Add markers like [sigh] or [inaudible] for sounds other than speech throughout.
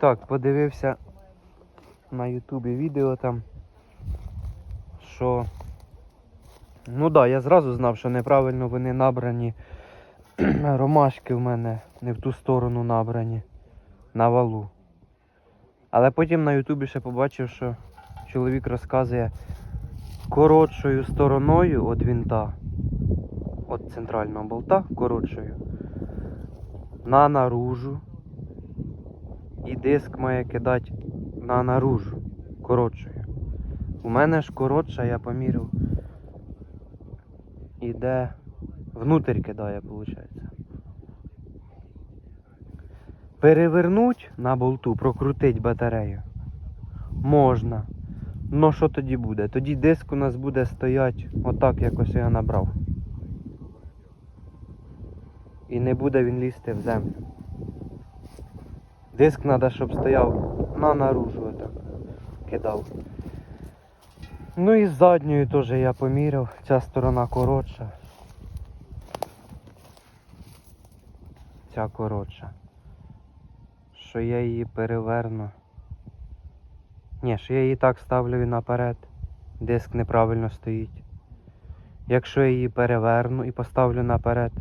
Так, подивився на Ютубі відео там, що. Ну так, да, я зразу знав, що неправильно вони набрані. [clears throat] Ромашки в мене не в ту сторону набрані. На валу. Але потім на Ютубі ще побачив, що чоловік розказує коротшою стороною від вінта, від центрального болта, коротшою, на наружу. І диск має кидати на наружу, коротшою. У мене ж коротша, я поміряв. Іде внутрь кидає, виходить. Перевернуть на болту, прокрутить батарею. Можна. Ну що тоді буде? Тоді диск у нас буде стояти отак, якось я набрав. І не буде він лізти в землю. Диск треба, щоб стояв на наружу отак. Кидав. Ну і з задньою теж я поміряв. Ця сторона коротша. Ця коротша. Що я її переверну. Ні, що я її так ставлю і наперед. Диск неправильно стоїть. Якщо я її переверну і поставлю наперед,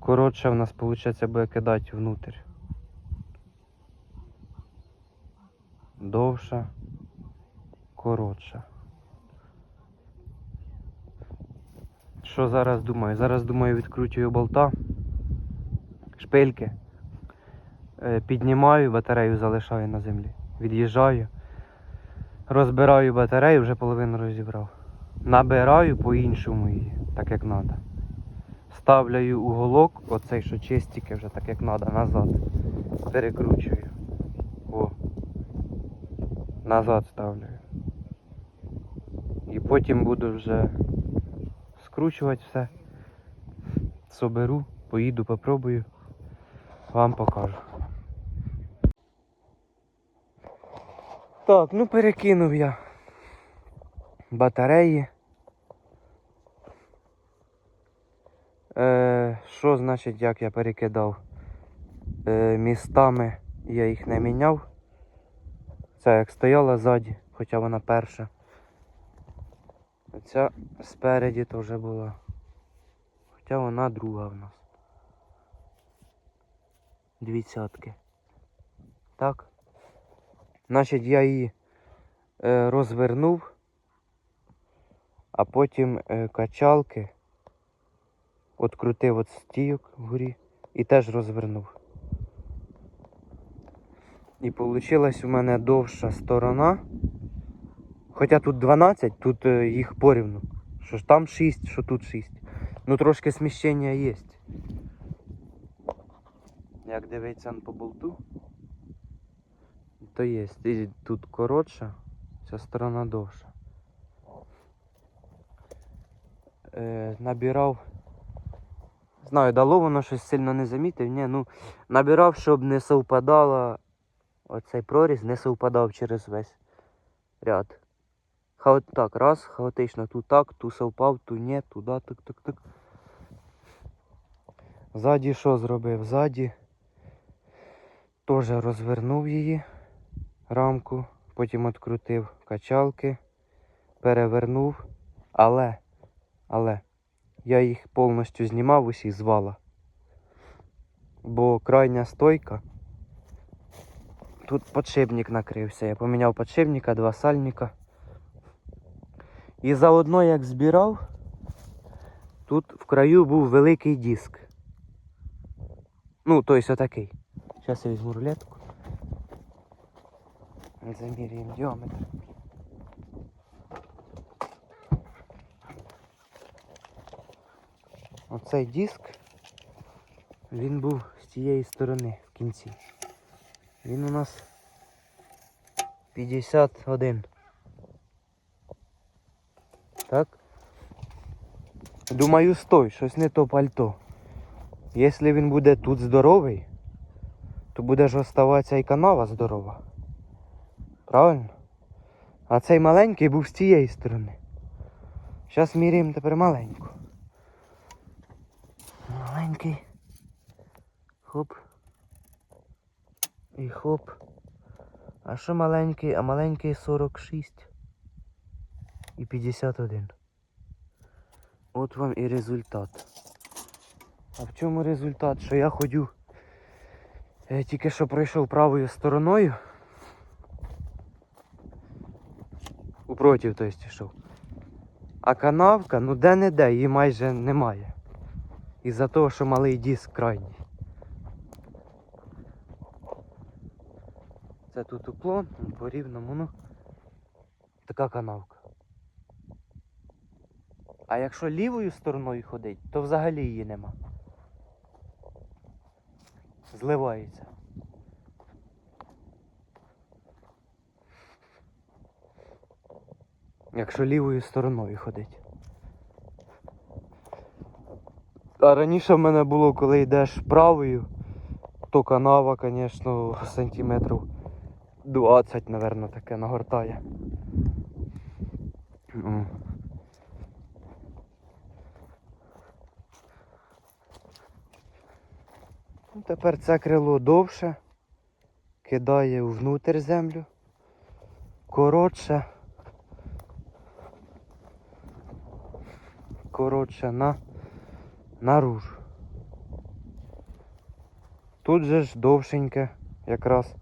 коротше в нас виходить буде кидати внутрь. Довша, коротша. Що зараз думаю? Зараз думаю відкручую болта, шпильки, е, піднімаю, батарею залишаю на землі. Від'їжджаю, розбираю батарею, вже половину розібрав. Набираю по-іншому її, так як треба. Ставляю уголок, оцей, що чистіки вже так як треба, назад. Перекручую. Назад ставлю. І потім буду вже скручувати все. Соберу, поїду, попробую. Вам покажу. Так, ну перекинув я батареї. Е, що значить, як я перекидав? Е, містами я їх не міняв. Ця як стояла ззаді, хоча вона перша. Ця спереді теж була. Хоча вона друга в нас. Двадцятки. Так. Значить, я її е, розвернув, а потім е, качалки открутив от стійок вгорі і теж розвернув. І вийшла у мене довша сторона. Хоча тут 12, тут е, їх порівну. Що ж там 6, що тут 6. Ну трошки сміщення є. Як дивиться по болту, то є. І тут коротша, ця сторона довша. Е, набирав. Знаю, дало воно щось сильно не замітив. Ні, ну набирав, щоб не совпадало оцей проріз, не совпадав через весь ряд. Хао... Так, раз, хаотично, ту так, ту совпав, ту ні, туди, так, так, так. Ззаді що зробив? Ззаді теж розвернув її рамку, потім відкрутив качалки, перевернув, але, але я їх повністю знімав усі з вала. Бо крайня стойка, тут подшипник накрився. Я поміняв подшипника, два сальника. І заодно як збирав, тут в краю був великий диск. Ну, тобто отакий. Зараз я візьму рулетку. Замірюємо діаметр. Оцей диск, він був з тієї сторони в кінці. Він у нас 51. Так? Думаю, стой, щось не то пальто. Якщо він буде тут здоровий, то буде ж оставатися і канава здорова. Правильно? А цей маленький був з цієї сторони. Зараз міряємо тепер маленьку. Маленький. Хоп. І хоп. А що маленький? А маленький 46 і 51. От вам і результат. А в чому результат? Що я ходю е, тільки що пройшов правою стороною. Упротив, то есть, йшов. А канавка, ну де-не-де, її майже немає. Із-за того, що малий диск крайній. Тут уклон, по рівному, ну. Така канавка. А якщо лівою стороною ходить, то взагалі її нема. Зливається. Якщо лівою стороною ходить. А раніше в мене було, коли йдеш правою, то канава, звісно, сантиметрів 20, напевно, таке нагортає. Ну, Тепер це крило довше, кидає внутрь землю, коротше. Коротше на наружу. Тут же ж довшеньке якраз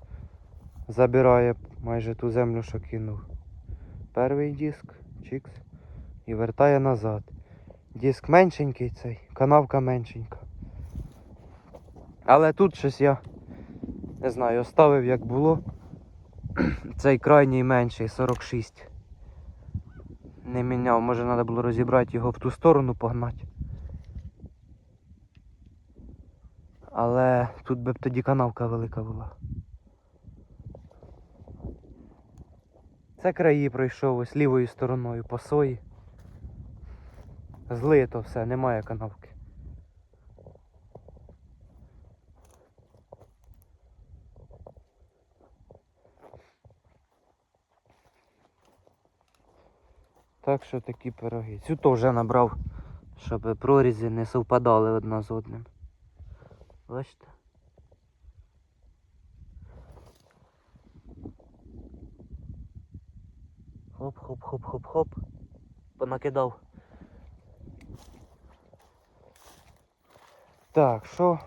забирає майже ту землю, що кинув. Перший диск, чікс, і вертає назад. Диск меншенький цей, канавка меншенька. Але тут щось я не знаю, оставив як було. [clears throat] Цей крайній менший 46. Не міняв, може треба було розібрати його в ту сторону погнати. Але тут би б тоді канавка велика була. Це краї пройшов ось лівою стороною по сої. Злито все, немає канавки. Так що такі пироги. Цю теж набрав, щоб прорізи не совпадали одна з одним. Бачите? Хоп-хоп-хоп-хоп-хоп. Понакидав. Так, що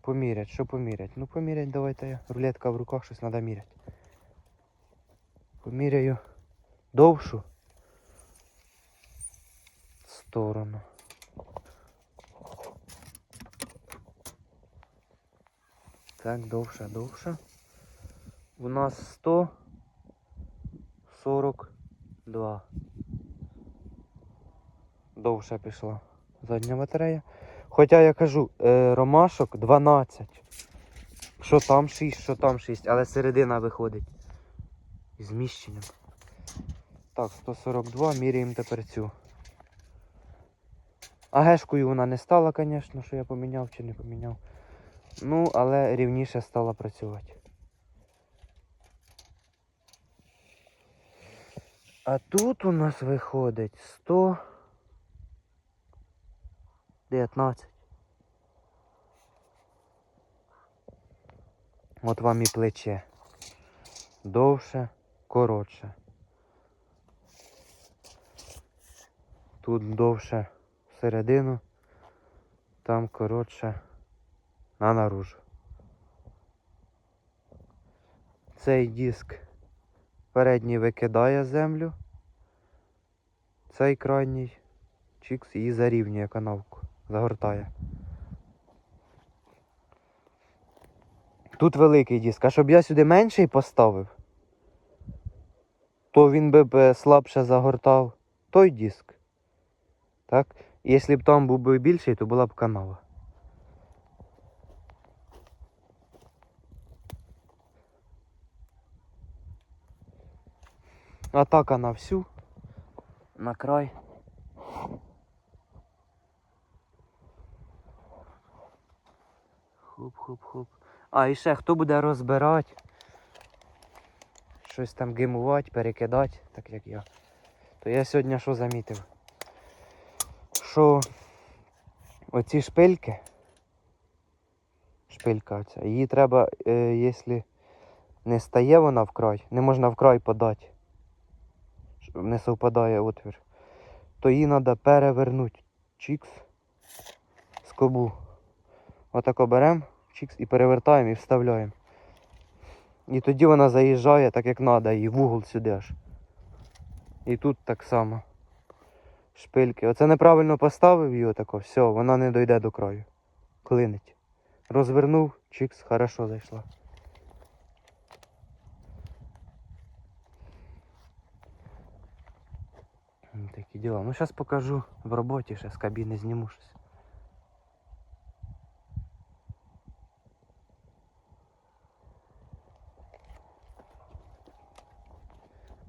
помірять, що помірять? Ну помірять давайте. Рулетка в руках, щось треба міряти. Поміряю довшу сторону. Так, довше, довше. У нас 142. Довше пішла задня батарея. Хоча я кажу, е, ромашок 12. Що там 6, що там 6, але середина виходить. Зміщенням. Так, 142, міряємо тепер цю. А гешкою вона не стала, звісно, що я поміняв чи не поміняв. Ну, але рівніше стала працювати. А тут у нас виходить 119. От вам і плече. Довше, коротше. Тут довше всередину, там коротше на наружу. Цей диск передній викидає землю, цей крайній чікс і зарівнює канавку, загортає. Тут великий диск, а щоб я сюди менший поставив, то він би б слабше загортав той диск. Так? Якщо б там був би більший, то була б канава. Атака на всю. На край. Хоп-хоп-хоп. А, і ще хто буде розбирати? Щось там гимувати, перекидати, так як я. То я сьогодні що замітив? Що оці шпильки Шпилька ця. Її треба, е, якщо не стає вона вкрай, не можна вкрай подати. Не совпадає отвір. То її треба перевернути. Чікс. Скобу. Отако беремо, чікс і перевертаємо і вставляємо. І тоді вона заїжджає так як треба, і в угол сюди аж. І тут так само. Шпильки. Оце неправильно поставив її отако, все, вона не дойде до краю. Клинить. Розвернув, чікс, хорошо зайшла. Такі діла. Ну зараз покажу в роботі, ще з кабіни зніму.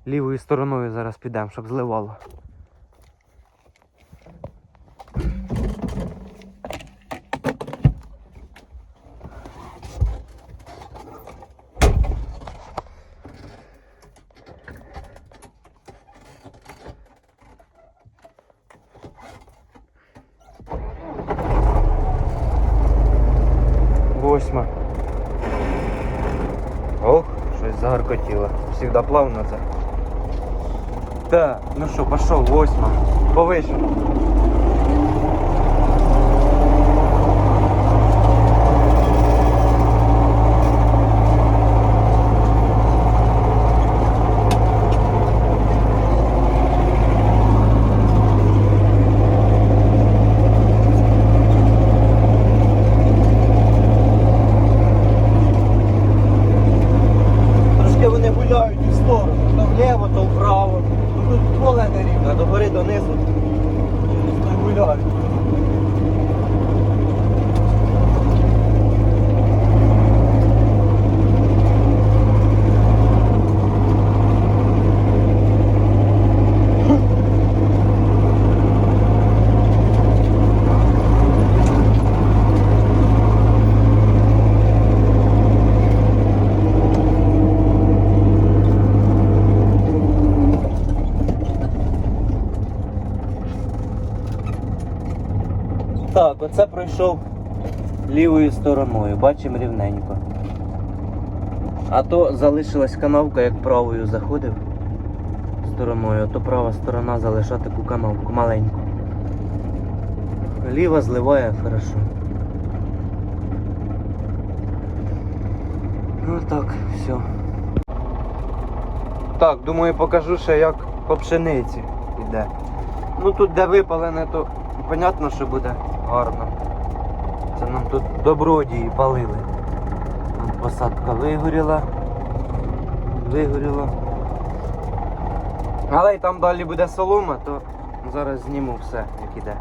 Лівою стороною зараз підемо, щоб зливало. Восьма. Ох, щось загаркотіло. Всегда плавно це. Так, ну що, пішов, восьма. Повише. Трошки вони гуляють у сторону, то вліво, то вправо. Ну тут поле не рівне, до гори донизу. Через то й гуляють. Так, оце пройшов лівою стороною, бачимо рівненько. А то залишилась канавка, як правою заходив стороною, а то права сторона залишає таку канавку маленьку. Ліва зливає хорошо. Ну так, все. Так, думаю, покажу ще як по пшениці йде. Ну тут де випалене, то понятно, що буде гарно. Це нам тут добродії палили. Там посадка вигоріла. Вигоріла. Але й там далі буде солома, то зараз зніму все, як іде.